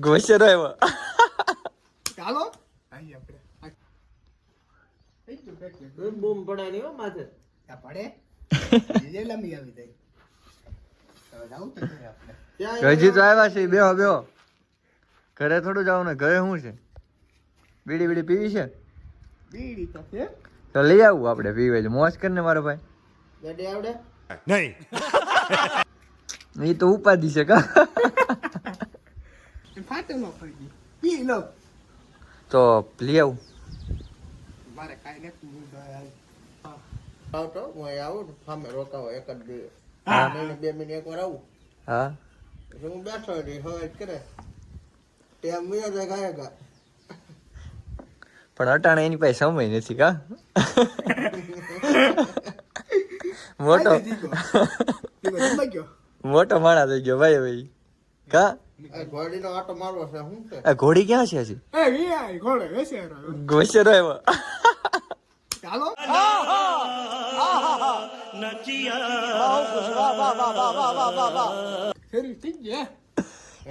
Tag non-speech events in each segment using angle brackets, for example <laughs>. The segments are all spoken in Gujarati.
ઘોસેરો આવ્યો ચાલો આઈ આપણે. બૂમ હો માથે. પડે લંબી આવી જાય હજી તો આવ્યા છે બેહો બેહો ઘરે થોડું જવું ને. ઘરે શું છે? બીડી બીડી પીવી છે. બીડી તો લઈ આવું આપણે પીવે છે. મોજ કરીને મારો ભાઈ. ગાડી આવડે? એ તો ઉપાધિ છે કા? એ ફાટે નો પડી પી લો. તો લઈ આવું. મારે કાઈ નથી હું તો હા. આવતો હું અહીં આવું સામે રોકાવો એક જ બે. હા. મહિને બે મિનિટ એકવાર આવું. હા. હું બેઠો રહી હવે કરે. ત્યાં મેં જ ગાયગા પણ અટાણે એની પાસે સમય નથી કા? <laughs> મોટો. મોટો માણા થઈ ગયો ભાઈ ભાઈ. કા? ઘોડી ક્યાં છે હજી? ઘોસેરો આવ્યો ચાલો.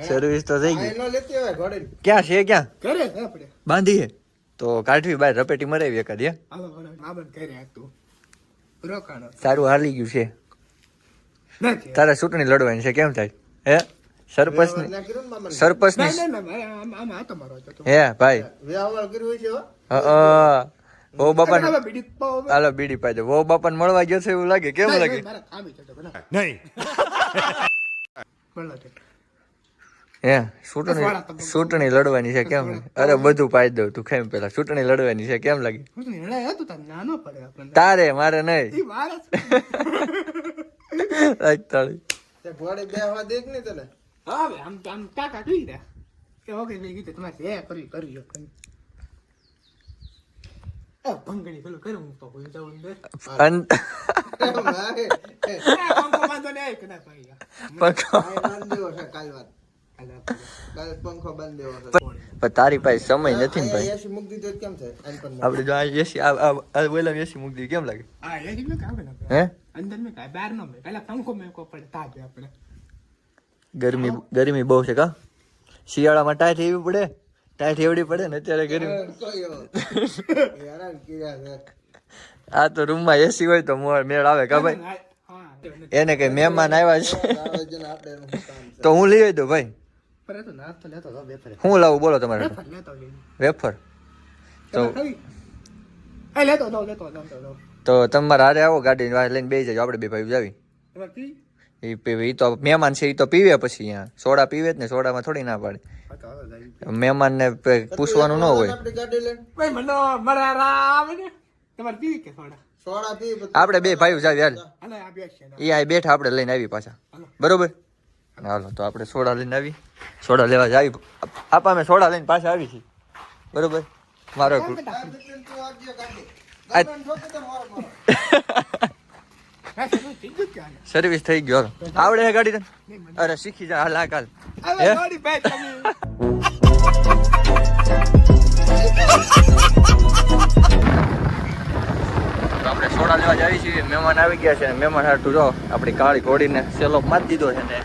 સર્વિસ તો થઈ ગઈ. ક્યાં છે ક્યાં? બાંધીએ. તો કાઢવી બાર રપેટી મરાવી એકાદ હાલો સારું હાલી ગયું છે. તારા ચૂંટણી લડવાની છે કેમ થાય? હે? સરપંચ ના કર્યું ને મામાને? સરપંચની ના ના મારે આમ આમ હાથો મારો હતો હે ભાઈ. વો બાપા. હાલો બીડી પાજો વો બાપાને મળવા ગયો છે એવું લાગે? કેમ લાગે? નહીં, મારા કામી છે તો ભલા. ભલા છે. હે ચૂંટણી ચૂંટણી લડવાની છે કેમ? અરે બધું પાઈ દઉં તું કેમ પેલા. ચૂંટણી લડવાની છે કેમ લાગે? તારે નાનો પડે આપણને. તારે મારે નહીં. <laughs> ભંગણી પેલું કરું તો ભૂલી જાઉં અંદર. તારી પાસે સમય નથી ને ભાઈ આ એસી મૂકી દીધો તો કેમ થાય? આને પણ આપણે જો આ એસી આ આ- આ બોલા એસી મૂકી કેમ લાગે? હા, અંદર મેં બહાર ન પેલા પંખો પડે આપણે. ગરમી ગરમી બહુ છે કા? શિયાળામાં ટાઈટ એવી પડે? ટાઈટ એવડી પડે ને અત્યારે ગરમી? <laughs> આ તો રૂમમાં એસી હોય તો મેળ આવે કા ભાઈ? એને કઈ મહેમાન આવ્યા છે? તો હું લઈ દઉં ભાઈ? પર એ તો લેતો હતો વેફર. હું લાવું બોલો તમારે વેફર લેતો વેફર તો? એ લેતો તો તમારે હારે આવો ગાડી લઈને બેસી જાય આપણે બે ભાઈ જાવી તમારે એ પીવે એ તો મહેમાન છે એ તો પીવે પછી અહીંયા સોડા પીવે જ ને સોડામાં થોડી ના પાડે હા, તો મહેમાનને પૂછવાનું ન હોય આપણી ગાડી લઈને ભાઈ મને મરારા આવે ને તમારે પીવી કે સોડા સોડા પી પછી આપણે બે ભાઈઓ જાવી હાલ. એ આ બેઠા આપણે લઈને આવી પાછા હાલો. હાલો તો આપણે સોડા લઈને આવી. સોડા લેવા જ આવી. આપા અમે સોડા લઈને પાછા આવી છીએ. બરોબર? મારો? સર્વિસ <laughs> થઈ ગયો. આવડે હે ગાડી તને? અરે શીખી જા હાલ તો આપણે સોડા લેવા જ આવી છીએ. મહેમાન આવી ગયા છે મહેમાન હાટું જો આપણી કાળી ઘોડીને સેલો મારી દીધો છે ને.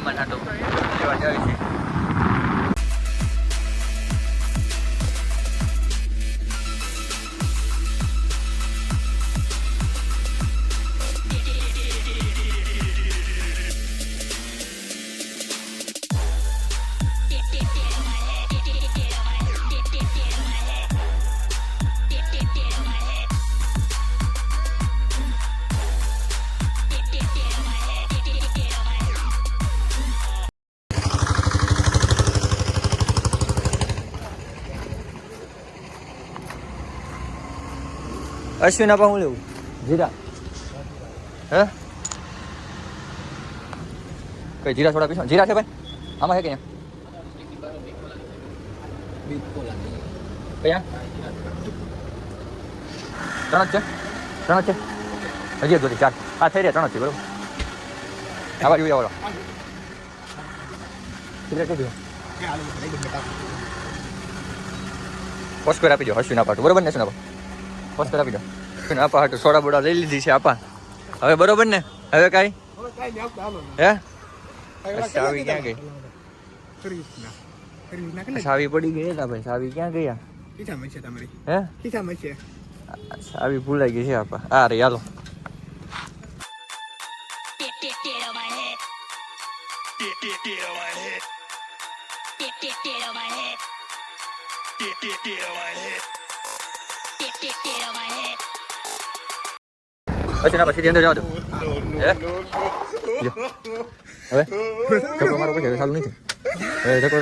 મહેમાન હાટું લેવા જાવી છીએ અશ્વિન આપા હું લેવું? જીરા. હે? કઈ જીરા થોડા પીશો? જીરા છે ભાઈ? આમાં છે કે કયા? ત્રણ જ છે? ત્રણ જ છે? હજી એક ચાર. આ થઈ રહ્યા ત્રણ જ છે બરોબર. આવા જોઈએ આવડો સિગરેટ પોસ્ટ પર આપી દો અશ્વિન પાટું. બરોબર ને શું આપા પોસ્ટ આપી દો. આપા હાટું સોડા બોડા લઈ લીધી છે આપા. હવે બરોબર ને? હવે કાંઈ? હવે કાંઈ નહીં આપણે હાલો હે? સાવી ક્યાં ગઈ? સાવી પડી ગઈ હતા ભાઈ. સાવી ક્યાં ગયા? કીધામાં છે તમારી. હે? કીધામાં છે. સાવી ભૂલાઈ ગઈ છે આપા. આ રે હાલો. Get get get on my head. Get get get on my head. પછી ના, પછી અંદર જવા દો. હવે? ધક્કો મારો પછી ચાલુ નહીં હવે ધક્કો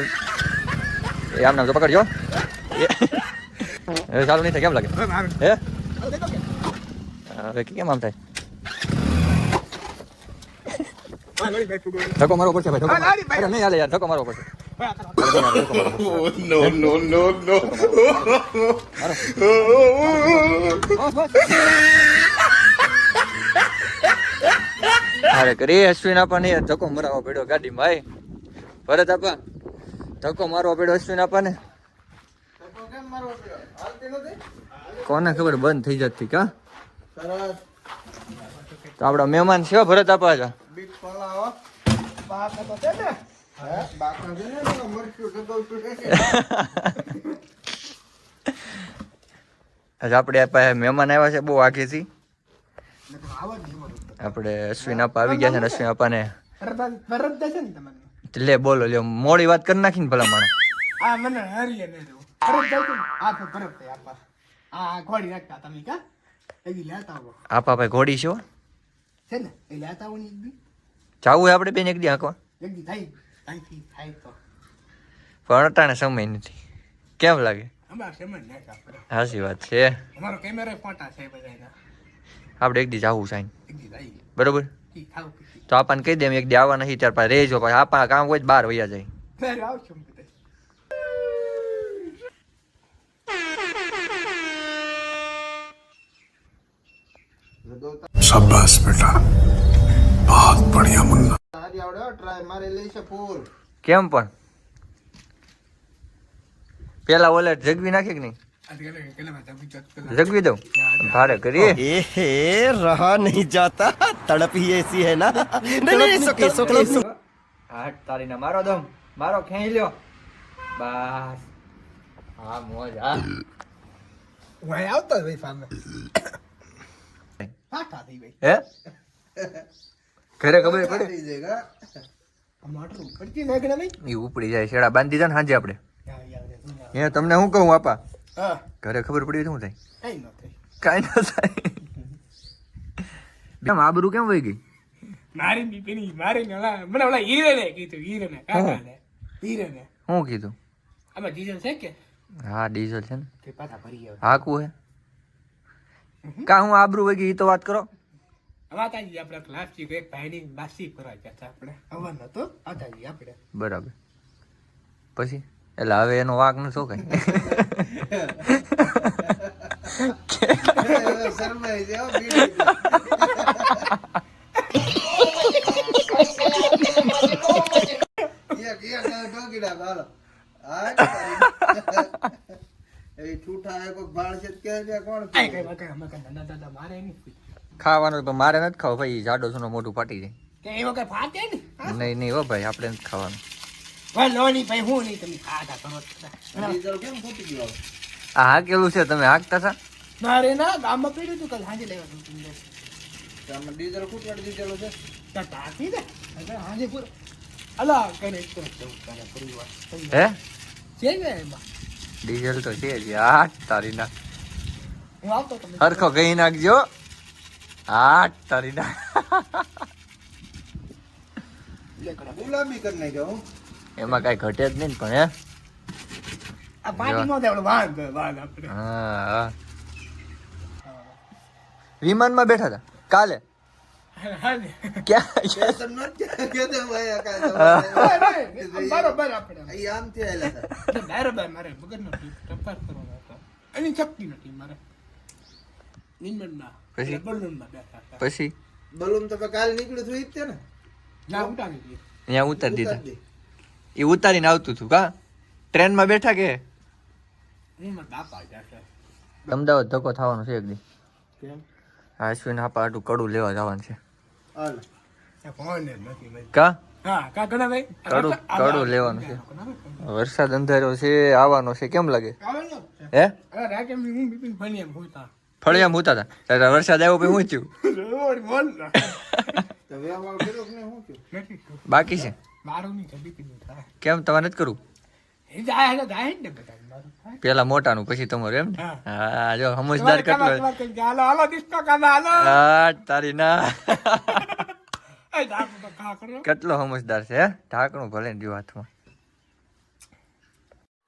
એ આમ નામ તો પકડજો. હવે ચાલુ નહીં થાય, કેમ લાગે? હે? હવે કેમ આમ થાય? ધક્કો મારવો પડશે, ભાઈ ધક્કો નહીં હાલે યાર ધક્કો મારવો પડશે. નો no, no, no. અરે કરી અશ્વિન આપણને ધક્કો મરાવો પડ્યો ગાડીમાં ભાઈ ભરત આપા ધક્કો મારવો પડ્યો અશ્વિન આપા ને તો કેમ મારવો પડ્યો? હાલતી નથી? કોને ખબર બંધ થઈ જતી કા તો આપડા મહેમાન છે ભરત આપા હતા <laughs> આપણે મહેમાન આવ્યા છે બહુ મળે. આપણે અશ્વિન આપા આવી ગયા છે ને અશ્વિન આપાને લે બોલો લ્યો મોડી વાત કરી નાખી ને ભલા થાય આપા ભાઈ ઘોડી છે જાવું આપણે બેન એક દી આંકવા એક દી થાય. અહીંથી થાય તો પણ અટાણે સમય નથી કેમ લાગે અમારા સમજ ના આપણે હાસી વાત છે અમારો કેમેરા ફોટા છે બધાના આપણે એક દી જાવું સાઈન એક દી થાય બરોબર ઈ ખાવ પીધી તો આપણને કહી દે એક દી આવવા નથી ત્યાર પાસે રહેજો પછી આપા કામ હોય તો બહાર વયા જાય ત્યારે આવશો બધા शाबाश बेटा बहुत बढ़िया मुन्ना હારી આવડે ટ્રાય મારે લઈ છે ફૂલ કેમ પણ? પેલા ઓલે જગવી નાખે કે નહીં? જગવી દઉં? ભાડે કરીએ? એ રહા નહીં જાતા. તડપી એસી હે ના. નહીં નહીં સોકે સોકે હાટ તારી ના મારો દમ. મારો ખેંચી લ્યો. બસ. હા મોજ હા. વાય આવતો ભાઈ સામે <coughs> ફાટા થઈ ભાઈ હે? <laughs> ઘરે ખબર પડે? એ ઉપડી જાય શેડા બાંધી જાય ને સાંજે આપણે. એ તમને શું કહું આપા? હા. ઘરે ખબર પડી શું થાય. કઈ ન થઈ કાંઈ ન થાય. કેમ આબરૂ કેમ વહી ગઈ? મારી બીપીની મારી ને મને ઓલા હીરે ને કીધું હીરે ને કાકા ને હીરે ને શું કીધું? આમાં ડીઝલ છે કે? હા ડીઝલ છે ને. તે પાછા ભરી આવે. હાકવું હે. કા હું આબરૂ વહી ગઈ એ તો વાત કરો. આપણે પ્લાસ્ટિક એક ભાઈની બાસી કરવા ગયા હતા આપણે. હવન હતો માતાજી આપણે. બરાબર. પછી? એટલે હવે એનો વાક ન શું કઈ શરમાઈ. એ ઠૂઠા કોક ભાળ છે કે કોણ કઈ કઈ પીવે? અમે કઈ દાદા દાદા મારે નહીં ખાવાનું તો મારે નથી ખાવું ભાઈ જાડો સોનો મોટું ફાટી જાય. કે એ વખત ફાટે ને? નહીં નહીં હો ભાઈ આપણે નથી ખાવાનું. ભાઈ લો ભાઈ હું નહીં તમે ખાધા કરો ડીઝલ કેમ ફૂટી ગયું આ હાકેલું છે તમે હાકતા હતા? મારે ના ગામમાં પડ્યું હતું કાલ સાંજે લેવા દઉં તમને તો ડીઝલ ફૂટવાડી દીધેલું છે? ત્યાં દે. સાંજે પૂરો. અલા કરે એક તો જવું તારે પરિવાર હે? છે ને એમાં? ડીઝલ તો છે જ આઠ તારી ના હું આવતો હરખો કહી નાખજો. આઠ તારી ના લે ગુલાબી કરી નાખ્યો હું. એમાં કાંઈ ઘટે જ નહીં પણ હે? આ પાણીમાં નો આપણે. હા હા. વિમાનમાં બેઠા હતા કાલે? હા, બરાબર મારે પછી? પછી? બલૂન તો કાલ નીકળ્યું હતું ઈ જ તે ને. ના ઉતારી દીધી. ત્યાં ઉતારી દીધા? એ ઉતારીને આવતું હતું કા? ટ્રેનમાં બેઠા કે? હું મારા બાપા જશે અમદાવાદ ધક્કો થવાનો છે એક દી. કેમ? અશ્વિન આપા આટલું કડું લેવા જવાનું છે. કા? હા કા કડા કડું કડું લેવાનું છે. વરસાદ અંધારો છે આવવાનો છે કેમ લાગે? હે? અરે આમ મી હું બિપિન ફણી એમ હોતા ફળિયામ ઉતા હતા ત્યારે વરસાદ આવ્યો પછી હું થયું? બાકી છે? કેમ તમારે નથી કરવું? પેલા મોટાનું પછી તમારું એમ ને? હા. જો સમજદાર કેટલો હા તારી ના. <laughs> કેટલો સમજદાર છે ઢાંકણું ભલે ને હાથમાં.